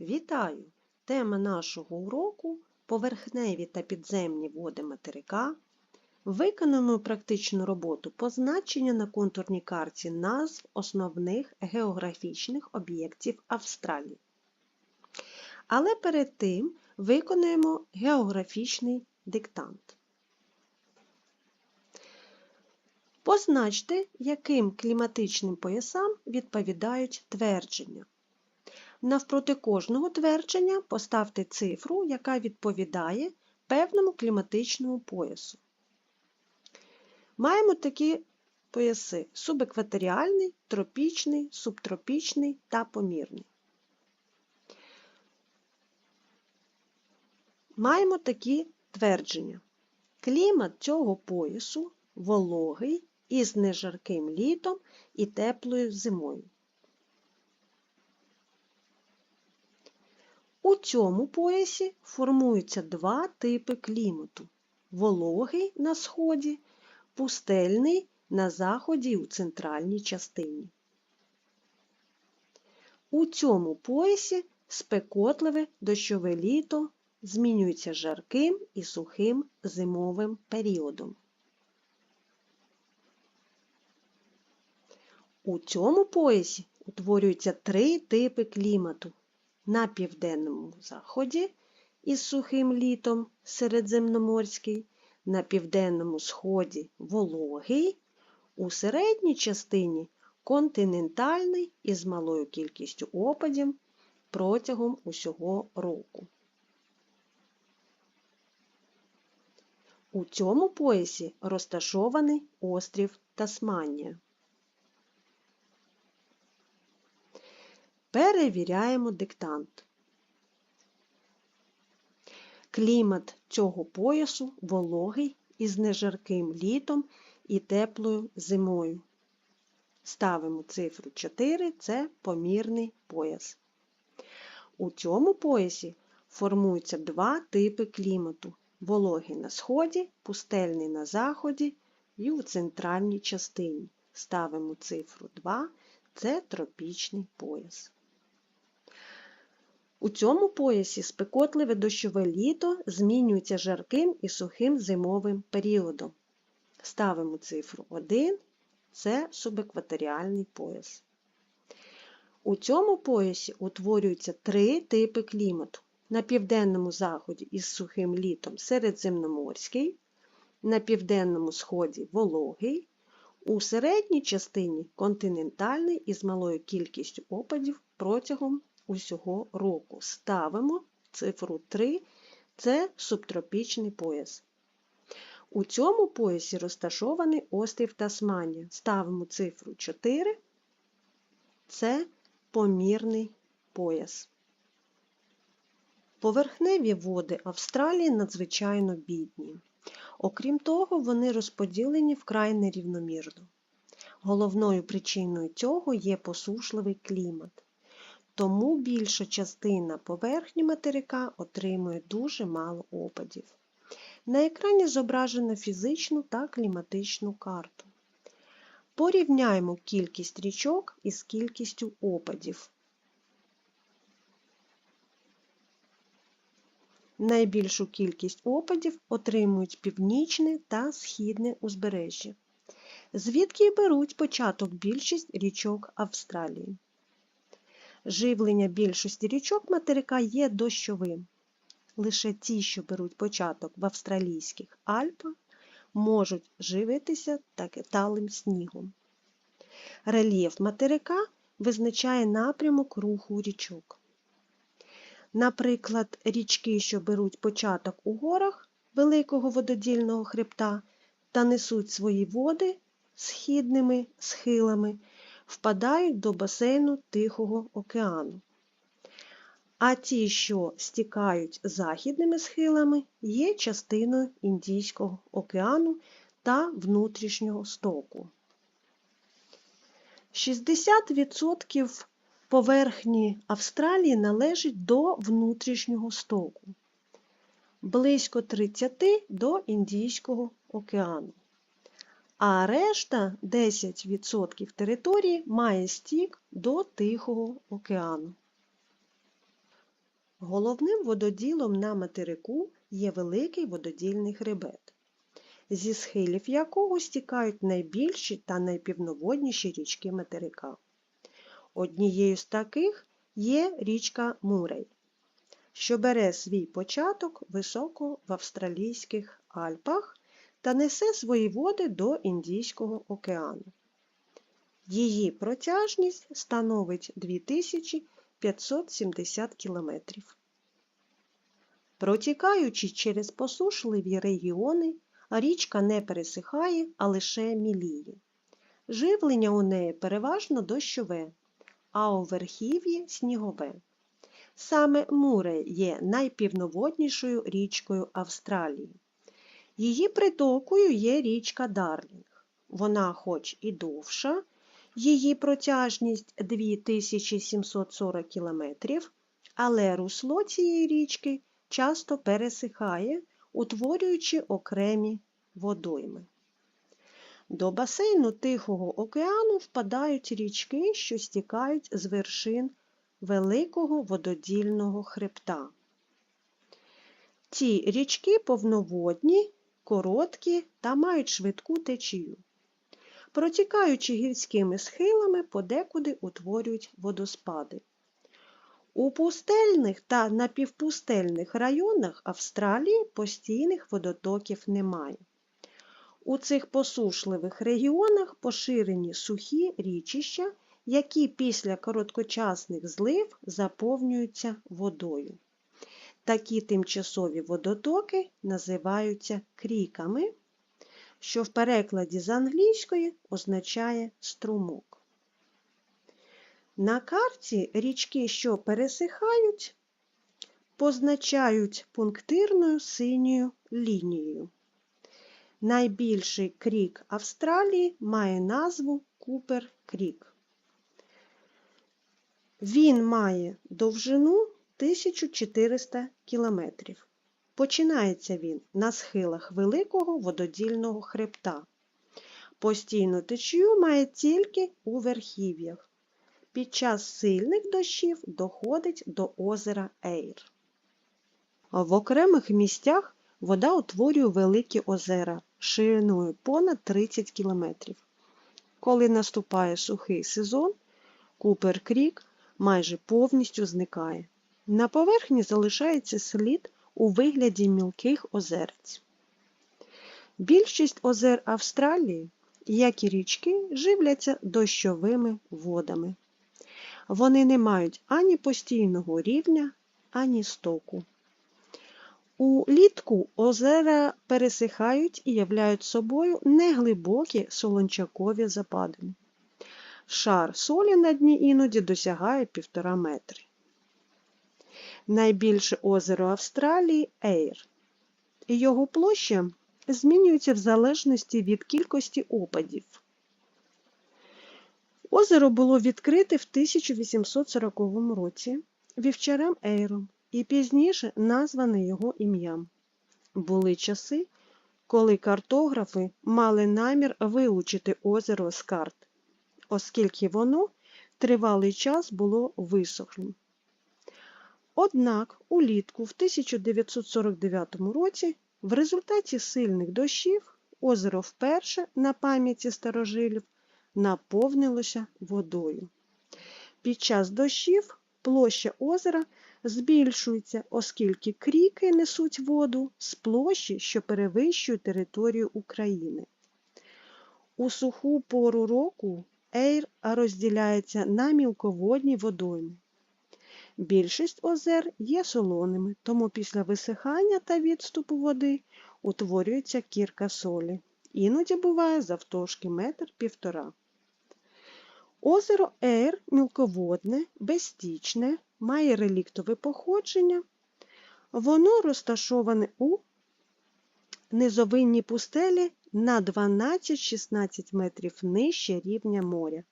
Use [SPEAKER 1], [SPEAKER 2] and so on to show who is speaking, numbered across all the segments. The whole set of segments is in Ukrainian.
[SPEAKER 1] Вітаю! Тема нашого уроку поверхневі та підземні води материка. Виконуємо практичну роботу позначення на контурній карті назв основних географічних об'єктів Австралії. Але перед тим виконуємо географічний диктант. Позначте, яким кліматичним поясам відповідають твердження. Навпроти кожного твердження поставте цифру, яка відповідає певному кліматичному поясу. Маємо такі пояси субекваторіальний, тропічний, субтропічний та помірний. Маємо такі твердження. Клімат цього поясу вологий із нежарким літом і теплою зимою. У цьому поясі формуються два типи клімату вологий на сході, пустельний на заході і у центральній частині. У цьому поясі спекотливе дощове літо змінюється жарким і сухим зимовим періодом. У цьому поясі утворюються три типи клімату на південному заході із сухим літом середземноморський, на південному сході вологий, у середній частині континентальний із малою кількістю опадів протягом усього року. У цьому поясі розташований острів Тасманія. Перевіряємо диктант. Клімат цього поясу вологий із нежарким літом і теплою зимою. Ставимо цифру 4 це помірний пояс. У цьому поясі формуються два типи клімату вологий на сході, пустельний на заході і у центральній частині. Ставимо цифру 2 це тропічний пояс. У цьому поясі спекотливе дощове літо змінюється жарким і сухим зимовим періодом. Ставимо цифру 1 це субекваторіальний пояс. У цьому поясі утворюються три типи клімату. На південному заході із сухим літом середземноморський, на південному сході вологий, у середній частині континентальний із малою кількістю опадів протягом усього року. Ставимо цифру 3 це субтропічний пояс. У цьому поясі розташований острів Тасманія. Ставимо цифру 4 це помірний пояс. Поверхневі води Австралії надзвичайно бідні. Окрім того, вони розподілені вкрай нерівномірно. Головною причиною цього є посушливий клімат. Тому більша частина поверхні материка отримує дуже мало опадів. На екрані зображено фізичну та кліматичну карту. Порівняємо кількість річок із кількістю опадів. Найбільшу кількість опадів отримують північне та східне узбережжя, звідки й беруть початок більшість річок Австралії. Живлення більшості річок материка є дощовим. Лише ті, що беруть початок в австралійських Альпах, можуть живитися талим снігом. Рельєф материка визначає напрямок руху річок. Наприклад, річки, що беруть початок у горах Великого вододільного хребта та несуть свої води східними схилами, впадають до басейну Тихого океану. А ті, що стікають західними схилами, є частиною Індійського океану та внутрішнього стоку. 60% поверхні Австралії належить до внутрішнього стоку, близько 30 до Індійського океану а решта 10% території має стік до Тихого океану. Головним вододілом на материку є великий вододільний хребет, зі схилів якого стікають найбільші та найпівноводніші річки материка. Однією з таких є річка Мурей, що бере свій початок високо в австралійських Альпах та несе свої води до Індійського океану. Її протяжність становить 2570 км. Протікаючи через посушливі регіони, річка не пересихає, а лише міліє. Живлення у неї переважно дощове, а у верхів'ї снігове. Саме Муре є найпівноводнішою річкою Австралії. Її притокою є річка Дарлінг. Вона хоч і довша, її протяжність 2740 км, але русло цієї річки часто пересихає, утворюючи окремі водойми. До басейну Тихого океану впадають річки, що стікають з вершин великого вододільного хребта. Ці річки повноводні, короткі та мають швидку течію. Протікаючи гірськими схилами, подекуди утворюють водоспади. У пустельних та напівпустельних районах Австралії постійних водотоків немає. У цих посушливих регіонах поширені сухі річища, які після короткочасних злив заповнюються водою. Такі тимчасові водотоки називаються кріками, що в перекладі з англійської означає струмок. На карті річки, що пересихають, позначають пунктирною синьою лінією. Найбільший крік Австралії має назву Купер Крік. Він має довжину 1400 кілометрів. Починається він на схилах великого вододільного хребта. Постійну течію має тільки у верхів'ях. Під час сильних дощів доходить до озера Ейр. В окремих місцях вода утворює великі озера шириною понад 30 км. Коли наступає сухий сезон, Купер Крік майже повністю зникає. На поверхні залишається слід у вигляді мілких озерць. Більшість озер Австралії, як і річки, живляться дощовими водами. Вони не мають ані постійного рівня, ані стоку. Улітку озера пересихають і являють собою неглибокі солончакові западини. Шар солі на дні іноді досягає півтора метри. Найбільше озеро Австралії Ейр. Його площа змінюється в залежності від кількості опадів. Озеро було відкрите в 1840 році вівчарем Ейром і пізніше назване його ім'ям. Були часи, коли картографи мали намір вилучити озеро з карт, оскільки воно тривалий час було висохлим. Однак улітку в 1949 році в результаті сильних дощів озеро вперше на пам'яті старожилів наповнилося водою. Під час дощів площа озера збільшується, оскільки кріки несуть воду з площі, що перевищує територію України. У суху пору року Ейр розділяється на мілководні водойми. Більшість озер є солоними, тому після висихання та відступу води утворюється кірка солі. Іноді буває завтовшки метр півтора. Озеро Ейр мілководне, безстічне, має реліктове походження. Воно розташоване у низовинній пустелі на 12-16 метрів нижче рівня моря.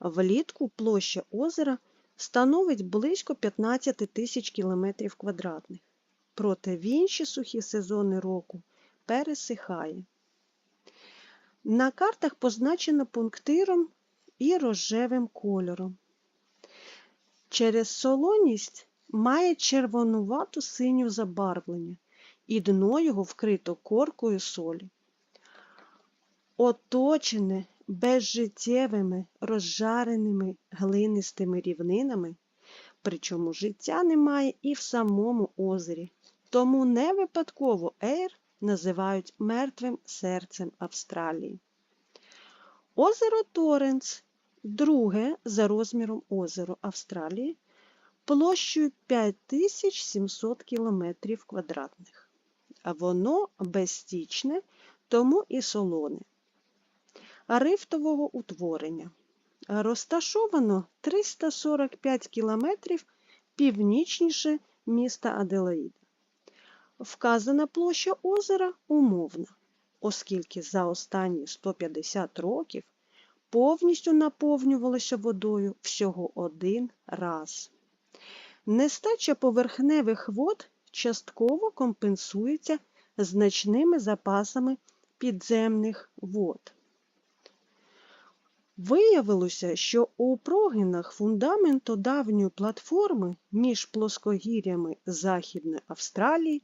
[SPEAKER 1] Влітку площа озера становить близько 15 тисяч кілометрів квадратних, проте в інші сухі сезони року пересихає. На картах позначено пунктиром і рожевим кольором. Через солоність має червонувато синю забарвлення, і дно його вкрито коркою солі. Оточене безжиттєвими розжареними глинистими рівнинами, причому життя немає і в самому озері. Тому не випадково Ейр називають мертвим серцем Австралії. Озеро Торенс друге за розміром озеро Австралії, площею 5700 км квадратних. Воно безстічне, тому і солоне. Рифтового утворення. Розташовано 345 км північніше міста Аделаїда. Вказана площа озера умовна, оскільки за останні 150 років повністю наповнювалося водою всього один раз. Нестача поверхневих вод частково компенсується значними запасами підземних вод. Виявилося, що у прогинах фундаменту давньої платформи між плоскогір'ями Західної Австралії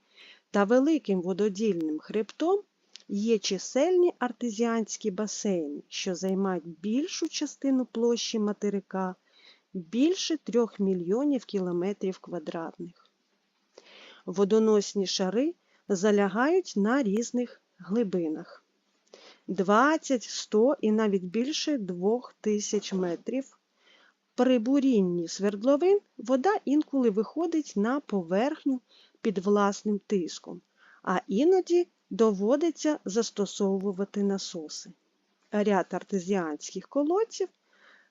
[SPEAKER 1] та великим вододільним хребтом є чисельні артезіанські басейни, що займають більшу частину площі материка більше 3 мільйонів кілометрів квадратних. Водоносні шари залягають на різних глибинах 20, 100 і навіть більше 2000 метрів. При бурінні свердловин вода інколи виходить на поверхню під власним тиском, а іноді доводиться застосовувати насоси. Ряд артезіанських колодців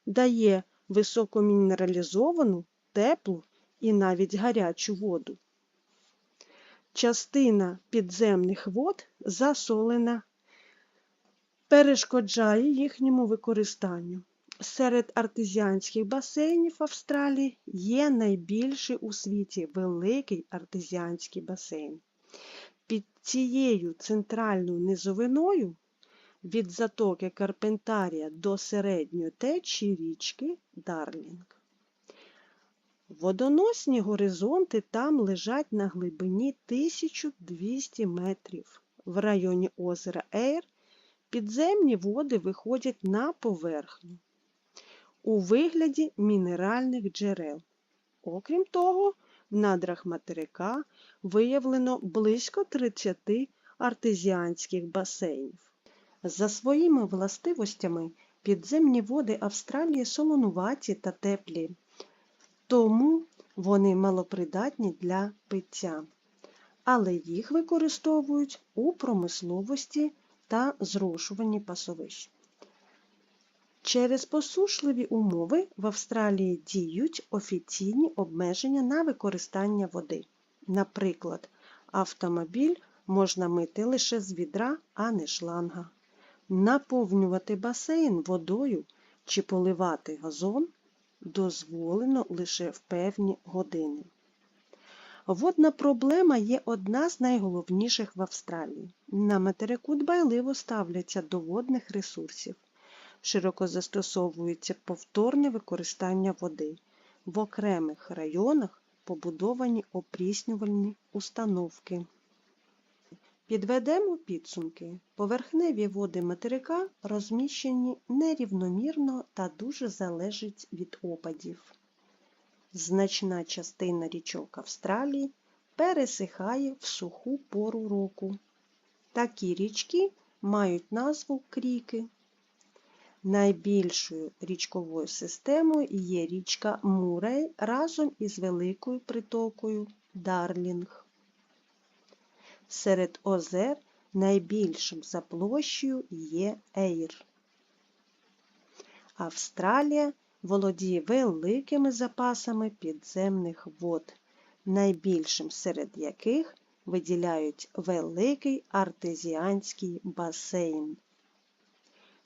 [SPEAKER 1] дає високомінералізовану, теплу і навіть гарячу воду. Частина підземних вод засолена, перешкоджає їхньому використанню. Серед артезіанських басейнів Австралії є найбільший у світі великий артезіанський басейн. Під цією центральною низовиною від затоки Карпентарія до середньої течії річки Дарлінг. Водоносні горизонти там лежать на глибині 1200 метрів. В районі озера Ейр підземні води виходять на поверхню у вигляді мінеральних джерел. Окрім того, в надрах материка виявлено близько 30 артезіанських басейнів. За своїми властивостями підземні води Австралії солонуваті та теплі, тому вони малопридатні для пиття, але їх використовують у промисловості та зрошуванні пасовищ. Через посушливі умови в Австралії діють офіційні обмеження на використання води. Наприклад, автомобіль можна мити лише з відра, а не шланга. Наповнювати басейн водою чи поливати газон дозволено лише в певні години. Водна проблема є одна з найголовніших в Австралії. На материку дбайливо ставляться до водних ресурсів широко застосовується повторне використання води. В окремих районах побудовані опріснювальні установки. Підведемо підсумки. Поверхневі води материка розміщені нерівномірно та дуже залежать від опадів. Значна частина річок Австралії пересихає в суху пору року. Такі річки мають назву кріки. Найбільшою річковою системою є річка Мурей разом із великою притокою Дарлінг. Серед озер найбільшим за площею є Ейр. Австралія володіє великими запасами підземних вод, найбільшим серед яких виділяють великий артезіанський басейн.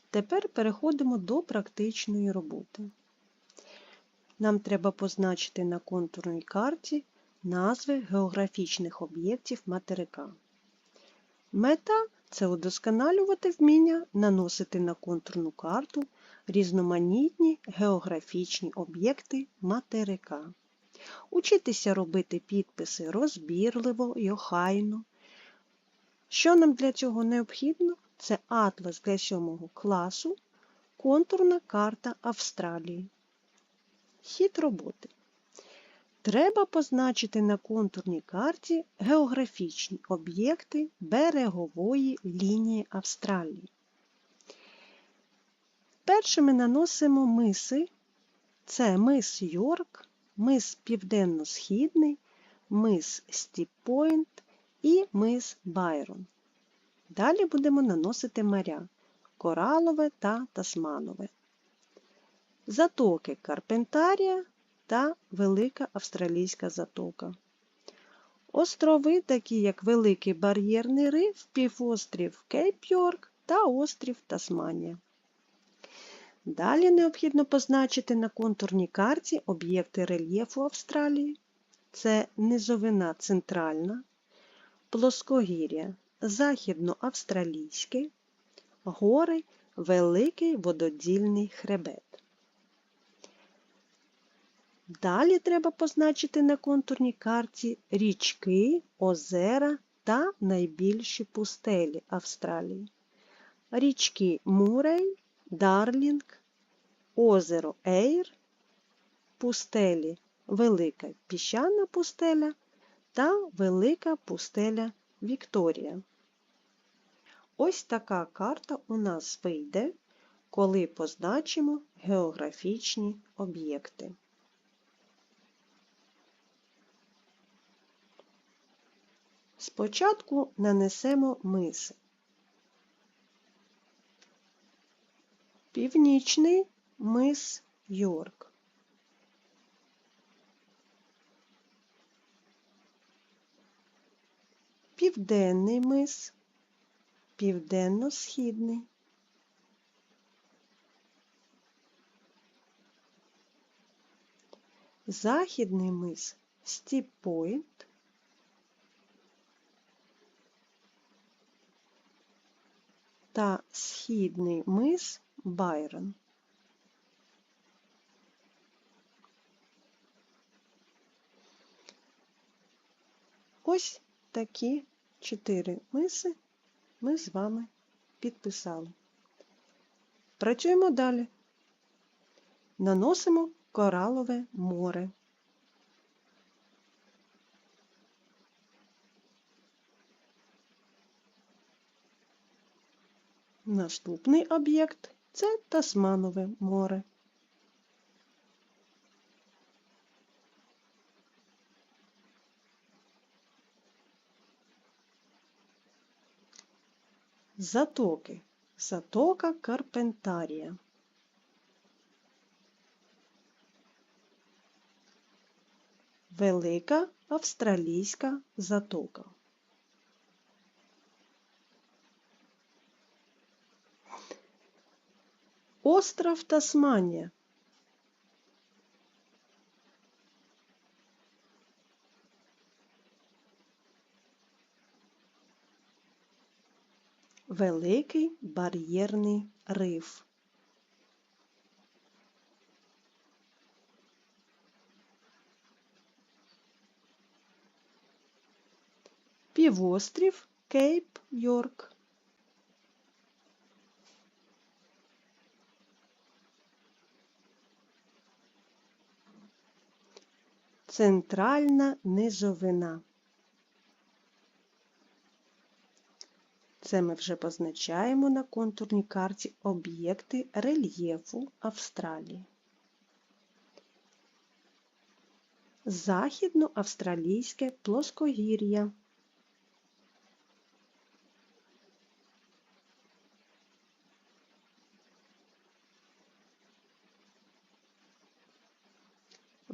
[SPEAKER 1] Тепер переходимо до практичної роботи. Нам треба позначити на контурній карті назви географічних об'єктів материка. Мета це удосконалювати вміння наносити на контурну карту різноманітні географічні об'єкти материка. учитися робити підписи розбірливо й охайно. Що нам для цього необхідно? Це атлас для 7 класу, контурна карта Австралії. Хід роботи. Треба позначити на контурній карті географічні об'єкти берегової лінії Австралії. Перше ми наносимо миси. Це мис Йорк, мис Південно-Східний, мис Стіппойнт і мис Байрон. Далі будемо наносити моря Коралове та Тасманове. Затоки Карпентарія та Велика Австралійська затока. Острови, такі як Великий Бар'єрний риф, півострів Кейп-Йорк та острів Тасманія. Далі необхідно позначити на контурній карті об'єкти рельєфу Австралії. Це низовина центральна, плоскогір'я західноавстралійське, гори Великий вододільний хребет. Далі треба позначити на контурній карті річки, озера та найбільші пустелі Австралії. Річки Мурей, Дарлінг, озеро Ейр, пустелі Велика піщана пустеля та Велика пустеля Вікторія. Ось така карта у нас вийде, коли позначимо географічні об'єкти. Спочатку нанесемо миси. Північний мис Йорк. Південний мис, південно-східний. Західний мис Стіп-Пойнт. та східний мис Байрон. Ось такі чотири миси ми з вами підписали. Працюємо далі. Наносимо коралове море. Наступний об'єкт це Тасманове море. Затоки. Затока Карпентарія. Велика австралійська затока. Остров Тасманія. Великий бар'єрний риф. Півострів Кейп Йорк. Центральна низовина. Це ми вже позначаємо на контурній карті об'єкти рельєфу Австралії. Західноавстралійське плоскогір'я.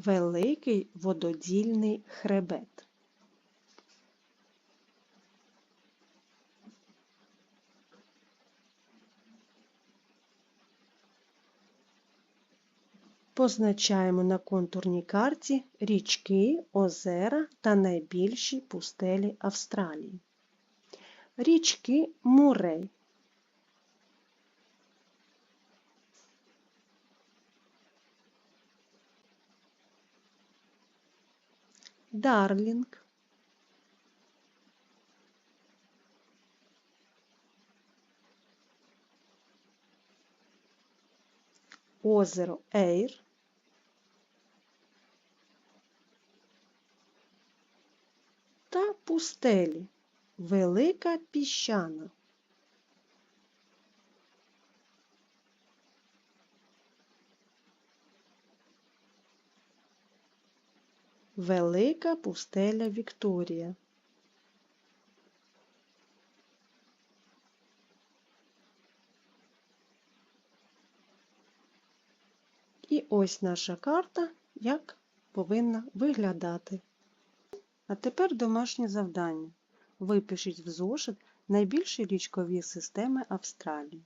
[SPEAKER 1] Великий вододільний хребет. Позначаємо на контурній карті річки, озера та найбільші пустелі Австралії. Річки Мурей. Дарлінг, озеро Ейр, та пустелі. Велика піщана. Велика пустеля Вікторія. І ось наша карта, як повинна виглядати. А тепер домашнє завдання. Випишіть в зошит найбільші річкові системи Австралії,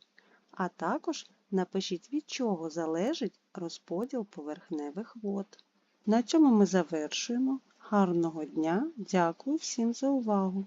[SPEAKER 1] а також напишіть, від чого залежить розподіл поверхневих вод. На цьому ми завершуємо. Гарного дня! Дякую всім за увагу!